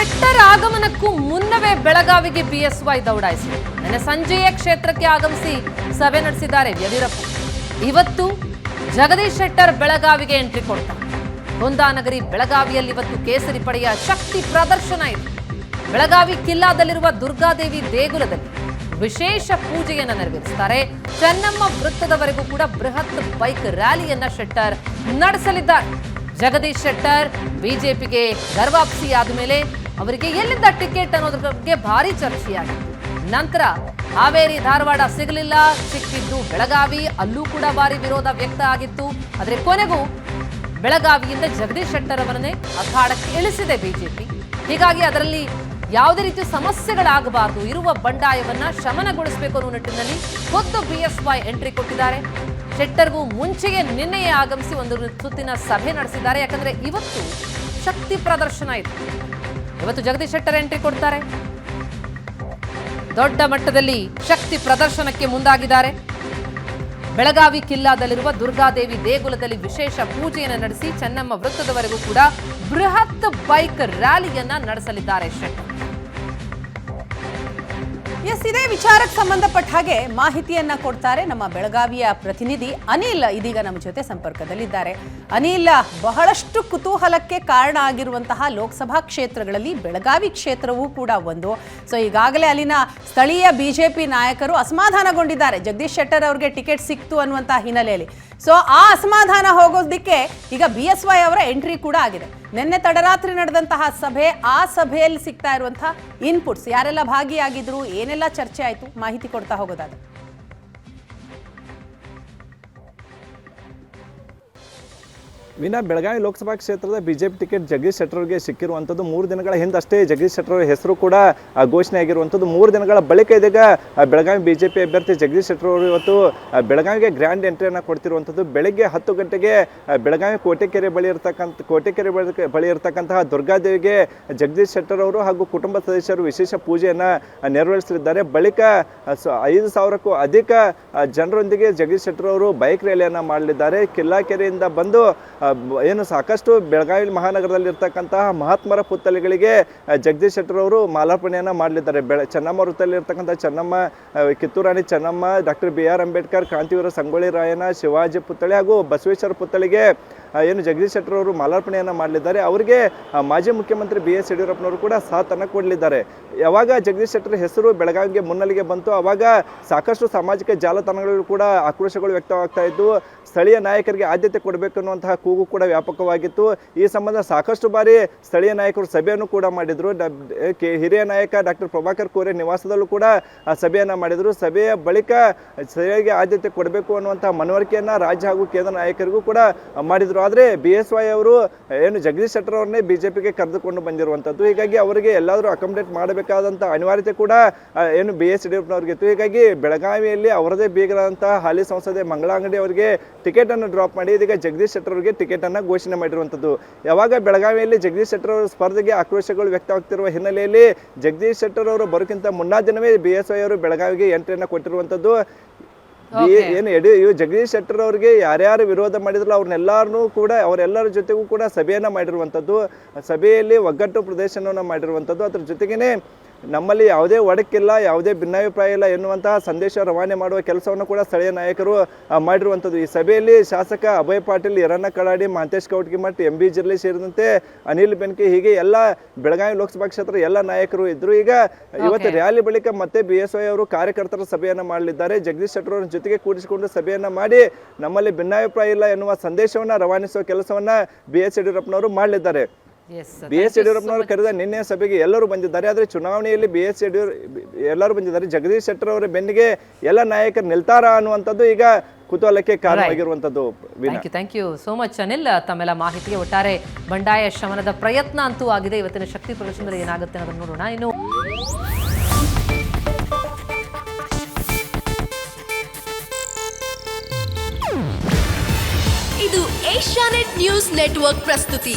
ಶೆಟ್ಟರ್ ಆಗಮನಕ್ಕೂ ಮುನ್ನವೇ ಬೆಳಗಾವಿಗೆ ಬಿಎಸ್ವೈ ದೌಡಾಯಿಸಿದೆ. ನಿನ್ನೆ ಸಂಜೆಯೇ ಕ್ಷೇತ್ರಕ್ಕೆ ಆಗಮಿಸಿ ಸಭೆ ನಡೆಸಿದ್ದಾರೆ ಯಡಿಯೂರಪ್ಪ. ಇವತ್ತು ಜಗದೀಶ್ ಶೆಟ್ಟರ್ ಬೆಳಗಾವಿಗೆ ಎಂಟ್ರಿ ಕೊಡ್ತಾರೆ. ಕುಂದಾನಗರಿ ಬೆಳಗಾವಿಯಲ್ಲಿ ಇವತ್ತು ಕೇಸರಿ ಪಡೆಯ ಶಕ್ತಿ ಪ್ರದರ್ಶನ ಇದೆ. ಬೆಳಗಾವಿ ಕಿಲ್ಲಾದಲ್ಲಿರುವ ದುರ್ಗಾದೇವಿ ದೇಗುಲದಲ್ಲಿ ವಿಶೇಷ ಪೂಜೆಯನ್ನು ನೆರವೇರಿಸುತ್ತಾರೆ. ಚೆನ್ನಮ್ಮ ವೃತ್ತದವರೆಗೂ ಕೂಡ ಬೃಹತ್ ಬೈಕ್ ರ್ಯಾಲಿಯನ್ನ ಶೆಟ್ಟರ್ ನಡೆಸಲಿದ್ದಾರೆ. ಜಗದೀಶ್ ಶೆಟ್ಟರ್ ಬಿಜೆಪಿಗೆ ಗರ್ವಾಪ್ಸಿಯಾದ ಮೇಲೆ ಅವರಿಗೆ ಎಲ್ಲಿಂದ ಟಿಕೆಟ್ ಅನ್ನೋದ್ರ ಬಗ್ಗೆ ಭಾರಿ ಚರ್ಚೆಯಾಗಿತ್ತು. ನಂತರ ಹಾವೇರಿ, ಧಾರವಾಡ ಸಿಗಲಿಲ್ಲ. ಸಿಕ್ಕಿದ್ದು ಬೆಳಗಾವಿ, ಅಲ್ಲೂ ಕೂಡ ಭಾರಿ ವಿರೋಧ ವ್ಯಕ್ತ ಆಗಿತ್ತು. ಆದರೆ ಕೊನೆಗೂ ಬೆಳಗಾವಿಯಿಂದ ಜಗದೀಶ್ ಶೆಟ್ಟರ್ ಅವರನ್ನೇ ಅಖಾಡಕ್ಕೆ ಇಳಿಸಿದೆ ಬಿಜೆಪಿ. ಹೀಗಾಗಿ ಅದರಲ್ಲಿ ಯಾವುದೇ ರೀತಿಯ ಸಮಸ್ಯೆಗಳಾಗಬಾರದು. ಇರುವ ಬಂಡಾಯವನ್ನ ಶಮನಗೊಳಿಸಬೇಕು ಅನ್ನೋ ನಿಟ್ಟಿನಲ್ಲಿ ಖುದ್ದು ಬಿಎಸ್ವೈ ಎಂಟ್ರಿ ಕೊಟ್ಟಿದ್ದಾರೆ. ಶೆಟ್ಟರ್ಗೂ ಮುಂಚೆಯೇ ನಿನ್ನೆಯೇ ಆಗಮಿಸಿ ಒಂದು ಸುತ್ತಿನ ಸಭೆ ನಡೆಸಿದ್ದಾರೆ. ಯಾಕಂದ್ರೆ ಇವತ್ತು ಶಕ್ತಿ ಪ್ರದರ್ಶನ ಇದೆ. ಇವತ್ತು ಜಗದೀಶ್ ಶೆಟ್ಟರ್ ಎಂಟ್ರಿ ಕೊಡ್ತಾರೆ. ದೊಡ್ಡ ಮಟ್ಟದಲ್ಲಿ ಶಕ್ತಿ ಪ್ರದರ್ಶನಕ್ಕೆ ಮುಂದಾಗಿದ್ದಾರೆ. ಬೆಳಗಾವಿ ಕಿಲ್ಲಾದಲ್ಲಿರುವ ದುರ್ಗಾದೇವಿ ದೇಗುಲದಲ್ಲಿ ವಿಶೇಷ ಪೂಜೆಯನ್ನು ನಡೆಸಿ ಚೆನ್ನಮ್ಮ ವೃತ್ತದವರೆಗೂ ಕೂಡ ಬೃಹತ್ ಬೈಕ್ ರ್ಯಾಲಿಯನ್ನ ನಡೆಸಲಿದ್ದಾರೆ ಶೆಟ್ಟರ್. ಎಸ್, ಇದೇ ವಿಚಾರಕ್ಕೆ ಸಂಬಂಧಪಟ್ಟ ಹಾಗೆ ಮಾಹಿತಿಯನ್ನ ಕೊಡ್ತಾರೆ ನಮ್ಮ ಬೆಳಗಾವಿಯ ಪ್ರತಿನಿಧಿ ಅನಿಲ್ ಇದೀಗ ನಮ್ಮ ಜೊತೆ ಸಂಪರ್ಕದಲ್ಲಿದ್ದಾರೆ. ಅನಿಲ್, ಬಹಳಷ್ಟು ಕುತೂಹಲಕ್ಕೆ ಕಾರಣ ಆಗಿರುವಂತಹ ಲೋಕಸಭಾ ಕ್ಷೇತ್ರಗಳಲ್ಲಿ ಬೆಳಗಾವಿ ಕ್ಷೇತ್ರವೂ ಕೂಡ ಒಂದು. ಸೊ ಈಗಾಗಲೇ ಅಲ್ಲಿನ ಸ್ಥಳೀಯ ಬಿಜೆಪಿ ನಾಯಕರು ಅಸಮಾಧಾನಗೊಂಡಿದ್ದಾರೆ. ಜಗದೀಶ್ ಶೆಟ್ಟರ್ ಅವ್ರಿಗೆ ಟಿಕೆಟ್ ಸಿಕ್ತು ಅನ್ನುವಂತಹ ಹಿನ್ನೆಲೆಯಲ್ಲಿ. ಸೊ ಆ ಅಸಮಾಧಾನ ಹೋಗೋದಕ್ಕೆ ಈಗ ಬಿ ಅವರ ಎಂಟ್ರಿ ಕೂಡ ಆಗಿದೆ. ನಿನ್ನೆ ತಡರಾತ್ರಿ ನಡೆದಂತಹ ಸಭೆ, ಆ ಸಭೆಯಲ್ಲಿ ಸಿಗ್ತಾ ಇರುವಂತಹ ಇನ್ಪುಟ್ಸ್ ಯಾರೆಲ್ಲ ಭಾಗಿಯಾಗಿದ್ರು, ಏನೆಲ್ಲ ಚರ್ಚೆ ಆಯಿತು, ಮಾಹಿತಿ ಕೊಡ್ತಾ ಹೋಗೋದಾದ್ರೆ. ವಿನ, ಬೆಳಗಾವಿ ಲೋಕಸಭಾ ಕ್ಷೇತ್ರದ ಬಿಜೆಪಿ ಟಿಕೆಟ್ ಜಗದೀಶ್ ಶೆಟ್ಟರ್ಗೆ ಸಿಕ್ಕಿರುವಂಥದ್ದು ಮೂರು ದಿನಗಳ ಹಿಂದಷ್ಟೇ ಜಗದೀಶ್ ಶೆಟ್ಟರ್ ಹೆಸರು ಕೂಡ ಘೋಷಣೆ ಆಗಿರುವಂಥದ್ದು ಮೂರು ದಿನಗಳ ಬಳಿಕ ಇದೀಗ ಬೆಳಗಾವಿ ಬಿಜೆಪಿ ಅಭ್ಯರ್ಥಿ ಜಗದೀಶ್ ಶೆಟ್ಟರ್ ಅವರು ಇವತ್ತು ಬೆಳಗಾವಿಗೆ ಗ್ರ್ಯಾಂಡ್ ಎಂಟ್ರಿಯನ್ನು ಕೊಡ್ತಿರುವಂಥದ್ದು. ಬೆಳಗ್ಗೆ ಹತ್ತು ಗಂಟೆಗೆ ಬೆಳಗಾವಿ ಕೋಟೆಕೆರೆ ಬಳಿ ಇರತಕ್ಕಂಥ, ಕೋಟೆಕೆರೆ ಬಳಿ- ಇರತಕ್ಕಂತಹ ದುರ್ಗಾದೇವಿಗೆ ಜಗದೀಶ್ ಶೆಟ್ಟರ್ ಅವರು ಹಾಗೂ ಕುಟುಂಬ ಸದಸ್ಯರು ವಿಶೇಷ ಪೂಜೆಯನ್ನು ನೆರವೇರಿಸಲಿದ್ದಾರೆ. ಬಳಿಕ ಐದು ಸಾವಿರಕ್ಕೂ ಅಧಿಕ ಜನರೊಂದಿಗೆ ಜಗದೀಶ್ ಶೆಟ್ಟರ್ ಅವರು ಬೈಕ್ ರ್ಯಾಲಿಯನ್ನು ಮಾಡಲಿದ್ದಾರೆ. ಕಿಲ್ಲಾಕೆರೆಯಿಂದ ಬಂದು ಏನು ಸಾಕಷ್ಟು ಬೆಳಗಾವಿ ಮಹಾನಗರದಲ್ಲಿ ಇರ್ತಕ್ಕಂತಹ ಮಹಾತ್ಮರ ಪುತ್ಥಳಿಗಳಿಗೆ ಜಗದೀಶ್ ಶೆಟ್ಟರ್ ಅವರು ಮಾಲಾರ್ಪಣೆಯನ್ನು ಮಾಡಲಿದ್ದಾರೆ. ಬೆಳ, Chennamma ವೃತ್ತದಲ್ಲಿರ್ತಕ್ಕಂಥ Chennamma Kittur Rani Chennamma, doctor B R Ambedkar, ಕ್ರಾಂತಿವೀರ ಸಂಗೊಳ್ಳಿ ರಾಯಣ್ಣ, ಶಿವಾಜಿ ಪುತ್ಥಳಿ ಹಾಗೂ ಬಸವೇಶ್ವರ ಪುತ್ಥಳಿಗೆ ಏನು ಜಗದೀಶ್ ಶೆಟ್ಟರ್ ಅವರು ಮಾಲಾರ್ಪಣೆಯನ್ನು ಮಾಡಲಿದ್ದಾರೆ. ಅವರಿಗೆ ಮಾಜಿ ಮುಖ್ಯಮಂತ್ರಿ ಬಿ ಎಸ್ ಯಡಿಯೂರಪ್ಪನವರು ಕೂಡ ಸಾಥನ್ನು ಕೊಡಲಿದ್ದಾರೆ. ಯಾವಾಗ ಜಗದೀಶ್ ಶೆಟ್ಟರ್ ಹೆಸರು ಬೆಳಗಾವಿಗೆ ಮುನ್ನೆಲೆಗೆ ಬಂತು ಅವಾಗ ಸಾಕಷ್ಟು ಸಾಮಾಜಿಕ ಜಾಲತಾಣಗಳಲ್ಲೂ ಕೂಡ ಆಕ್ರೋಶಗಳು ವ್ಯಕ್ತವಾಗ್ತಾ ಇದ್ದು, ಸ್ಥಳೀಯ ನಾಯಕರಿಗೆ ಆದ್ಯತೆ ಕೊಡಬೇಕು ಅನ್ನುವಂತಹ ಕೂಗು ಕೂಡ ವ್ಯಾಪಕವಾಗಿತ್ತು. ಈ ಸಂಬಂಧ ಸಾಕಷ್ಟು ಬಾರಿ ಸ್ಥಳೀಯ ನಾಯಕರು ಸಭೆಯನ್ನು ಕೂಡ ಮಾಡಿದರು. ಹಿರಿಯ ನಾಯಕ ಡಾಕ್ಟರ್ ಪ್ರಭಾಕರ್ ಕೋರೆ ನಿವಾಸದಲ್ಲೂ ಕೂಡ ಸಭೆಯನ್ನು ಮಾಡಿದರು. ಸಭೆಯ ಬಳಿಕ ಸರಿಯಾಗಿ ಆದ್ಯತೆ ಕೊಡಬೇಕು ಅನ್ನುವಂತಹ ಮನವರಿಕೆಯನ್ನು ರಾಜ್ಯ ಹಾಗೂ ಕೇಂದ್ರ ನಾಯಕರಿಗೂ ಕೂಡ ಮಾಡಿದರು. ಆದರೆ ಬಿ ಎಸ್ ವೈ ಅವರು, ಏನು ಜಗದೀಶ್ ಶೆಟ್ಟರ್ ಅವ್ರನ್ನೇ ಪಿಗೆ ಕರೆದುಕೊಂಡು ಬಂದಿರುವಂಥದ್ದು. ಹೀಗಾಗಿ ಅವರಿಗೆ ಎಲ್ಲಾದರೂ ಅಕಾಮಿಡೇಟ್ ಮಾಡಬೇಕಾದಂಥ ಅನಿವಾರ್ಯತೆ ಕೂಡ ಏನು ಬಿ ಎಸ್ ಯಡಿಯೂರಪ್ಪನವ್ರಿಗೆ ಇತ್ತು. ಹೀಗಾಗಿ ಬೆಳಗಾವಿಯಲ್ಲಿ ಅವರದೇ ಬೀಗರಾದಂಥ ಹಾಲಿ ಸಂಸದೆ ಮಂಗಳಾಂಗಡಿ ಅವರಿಗೆ ಟಿಕೆಟ್ ಅನ್ನು ಡ್ರಾಪ್ ಮಾಡಿ, ಇದೀಗ ಜಗದೀಶ್ ಶೆಟ್ಟರ್ ಅವರಿಗೆ ಟಿಕೆಟ್ ಅನ್ನು ಘೋಷಣೆ ಮಾಡಿರುವಂಥದ್ದು. ಯಾವಾಗ ಬೆಳಗಾವಿಯಲ್ಲಿ ಜಗದೀಶ್ ಶೆಟ್ಟರ್ ಅವರ ಸ್ಪರ್ಧೆಗೆ ಆಕ್ರೋಶಗಳು ವ್ಯಕ್ತವಾಗ್ತಿರುವ ಹಿನ್ನೆಲೆಯಲ್ಲಿ ಜಗದೀಶ್ ಶೆಟ್ಟರ್ ಅವರು ಬರೋಕ್ಕಿಂತ ಮುನ್ನಾ ದಿನವೇ ಬಿ ಎಸ್ ವೈ ಅವರು ಬೆಳಗಾವಿಗೆ ಎಂಟ್ರಿಯನ್ನು ಕೊಟ್ಟಿರುವಂಥದ್ದು. ಬಿ-. ಏನು ಯಡಿ ಇವ್ ಜಗದೀಶ್ ಶೆಟ್ಟರ್ ಅವ್ರಿಗೆ ಯಾರ್ಯಾರು ವಿರೋಧ ಮಾಡಿದ್ರು ಅವ್ರನ್ನೆಲ್ಲರನ್ನೂ ಕೂಡ ಅವರೆಲ್ಲರ ಜೊತೆಗೂ ಕೂಡ ಸಭೆಯನ್ನ ಮಾಡಿರುವಂಥದ್ದು ಸಭೆಯಲ್ಲಿ ಒಗ್ಗಟ್ಟು ಪ್ರದರ್ಶನವನ್ನು ಮಾಡಿರುವಂಥದ್ದು ಅದ್ರ ಜೊತೆಗೇನೆ ನಮ್ಮಲ್ಲಿ ಯಾವುದೇ ಒಡಕಿಲ್ಲ ಯಾವುದೇ ಭಿನ್ನಾಭಿಪ್ರಾಯ ಇಲ್ಲ ಎನ್ನುವಂತಹ ಸಂದೇಶ ರವಾನೆ ಮಾಡುವ ಕೆಲಸವನ್ನು ಕೂಡ ಸ್ಥಳೀಯ ನಾಯಕರು ಮಾಡಿರುವಂಥದ್ದು. ಈ ಸಭೆಯಲ್ಲಿ ಶಾಸಕ ಅಭಯ್ ಪಾಟೀಲ್ ಯರಣ್ಣ ಕಳಾಡಿ ಮಹಂತೇಶ್ ಕೌಟ್ಗಿಮಠ್ ಎಂ ಬಿ ಜಿರ್ಲಿ ಸೇರಿದಂತೆ ಅನಿಲ್ ಬೆನ್ಕಿ ಹೀಗೆ ಎಲ್ಲ ಬೆಳಗಾವಿ ಲೋಕಸಭಾ ಕ್ಷೇತ್ರದ ಎಲ್ಲ ನಾಯಕರು ಇದ್ದರು ಈಗ ಇವತ್ತು. ರ್ಯಾಲಿ ಬಳಿಕ ಮತ್ತೆ ಬಿ ಎಸ್ ವೈ ಅವರು ಕಾರ್ಯಕರ್ತರ ಸಭೆಯನ್ನು ಮಾಡಲಿದ್ದಾರೆ. ಜಗದೀಶ್ ಶೆಟ್ಟರ್ ಅವರ ಜೊತೆಗೆ ಕೂಡಿಸಿಕೊಂಡು ಸಭೆಯನ್ನು ಮಾಡಿ ನಮ್ಮಲ್ಲಿ ಭಿನ್ನಾಭಿಪ್ರಾಯ ಇಲ್ಲ ಎನ್ನುವ ಸಂದೇಶವನ್ನು ರವಾನಿಸುವ ಕೆಲಸವನ್ನು ಬಿ ಎಸ್ ಯಡಿಯೂರಪ್ಪನವರು ಮಾಡಲಿದ್ದಾರೆ. ಬಿ ಎಸ್ ಯಡಿಯೂರಪ್ಪನವರು ಕರೆದ ನಿನ್ನೆ ಸಭೆಗೆ ಎಲ್ಲರೂ ಬಂದಿದ್ದಾರೆ. ಆದರೆ ಚುನಾವಣೆಯಲ್ಲಿ ಬಿ ಎಸ್ ಯಡಿಯೂರ್ ಎಲ್ಲರೂ ಬಂದಿದ್ದಾರೆ. ಜಗದೀಶ್ ಶೆಟ್ಟರ್ ಅವರ ಬೆನ್ನಿಗೆ ಎಲ್ಲ ನಾಯಕರು ನಿಲ್ತಾರ ಅನ್ನುವಂಥದ್ದು ಈಗ ಕುತೂಹಲಕ್ಕೆ ಕಾರಣವಾಗಿರುವಂಥದ್ದು ಆಗಿರುವಂಥದ್ದು thank you thank you so much Anil. ತಮ್ಮೆಲ್ಲ ಮಾಹಿತಿಗೆ ಒಟ್ಟಾರೆ ಬಂಡಾಯ ಶಮನದ ಪ್ರಯತ್ನ ಅಂತೂ ಆಗಿದೆ. ಇವತ್ತಿನ ಶಕ್ತಿ ಪ್ರದರ್ಶನದಲ್ಲಿ ಏನಾಗುತ್ತೆ ಅನ್ನೋದನ್ನು ನೋಡೋಣ. ಇನ್ನು ಇದು ಏಷ್ಯಾನೆಟ್ ನ್ಯೂಸ್ ನೆಟ್ವರ್ಕ್ ಪ್ರಸ್ತುತಿ.